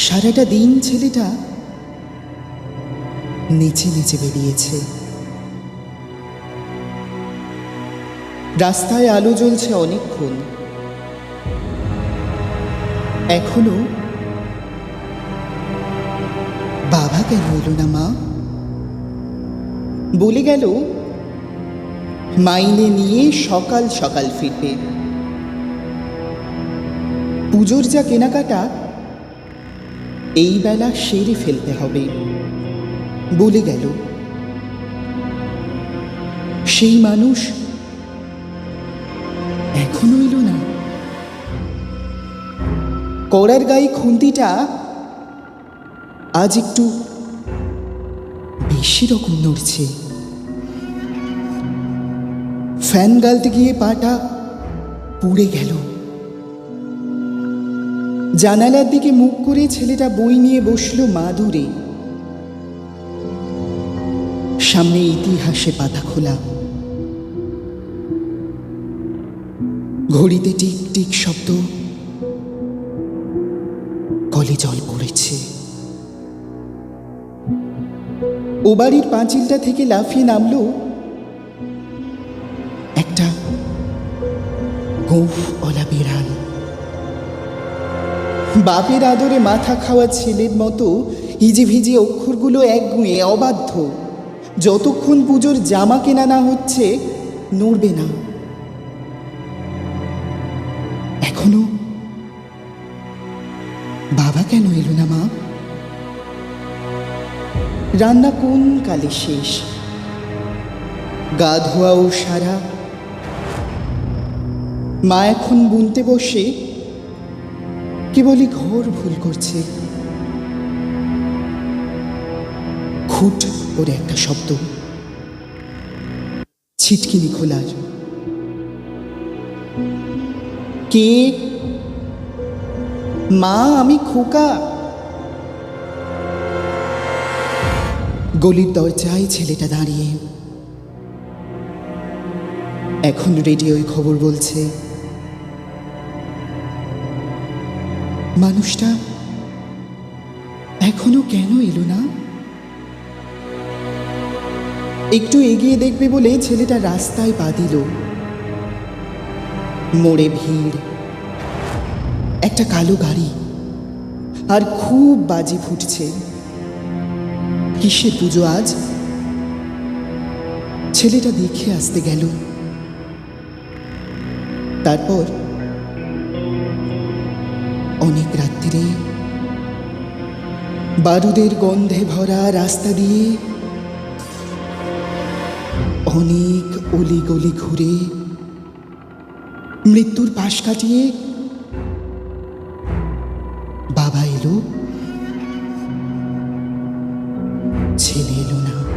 সারাটা দিন ছেলেটা নেচে নেচে বেরিয়েছে। রাস্তায় আলো জ্বলছে অনেকক্ষণ। এখনও বাবা কেন এলো না মা? বলে গেল, মাইনে নিয়ে সকাল সকাল ফিরবে। পুজোর যা কেনাকাটা এই বেলা সেরে ফেলতে হবে। বলে গেল, সেই মানুষ এখনও এলো না। কড়ার গায়ে খুন্তিটা আজ একটু বেশি রকম নড়ছে। ফ্যান গালতে গিয়ে পাটা পুড়ে গেল। জানালার দিকে মুখ করে ছেলেটা বই নিয়ে বসল মাদুরে। সামনে ইতিহাসে পাতা খোলা। ঘড়িতে টিক টিক শব্দ। কলে জল পড়েছে। ও বাড়ির পাঁচিলটা থেকে লাফিয়ে নামলো একটা গোফ অলা বিড়াল বাপের আদরে মাথা খাওয়া ছেলের মতো হিজি ভিজি অক্ষরগুলো একগুঁয়ে অবাধ্য। যতক্ষণ পুজোর জামা কেনা না হচ্ছে, নড়বে না। এখনও? বাবা কেন এলো না মা? রান্না কোন কালে শেষ? গা ধোয়া ও সারা। মা এখন বুনতে বসে কেবলই ঘোর ভুল করছে। খুট ওরে একটা শব্দ। ছিটকিনি খোলার। কে? মা, আমি খোকা। গলির দরজায় ছেলেটা দাঁড়িয়ে। এখন রেডিওয় খবর বলছে মানুষটা এখনও কেন এলো না? একটু এগিয়ে দেখবে বলে ছেলেটা রাস্তায় পা দিল। মোড়ে ভিড়, একটা কালো গাড়ি, আর খুব বাজি ফুটছে। কিসের পুজো আজ? ছেলেটা দেখে আসতে গেল। তারপর অনেক রাত্রিরে বারুদের গন্ধে ভরা রাস্তা দিয়ে অনেক অলি গলি ঘুরে মৃত্যুর পাশ কাটিয়ে বাবা এলো। ছেলে এলো না।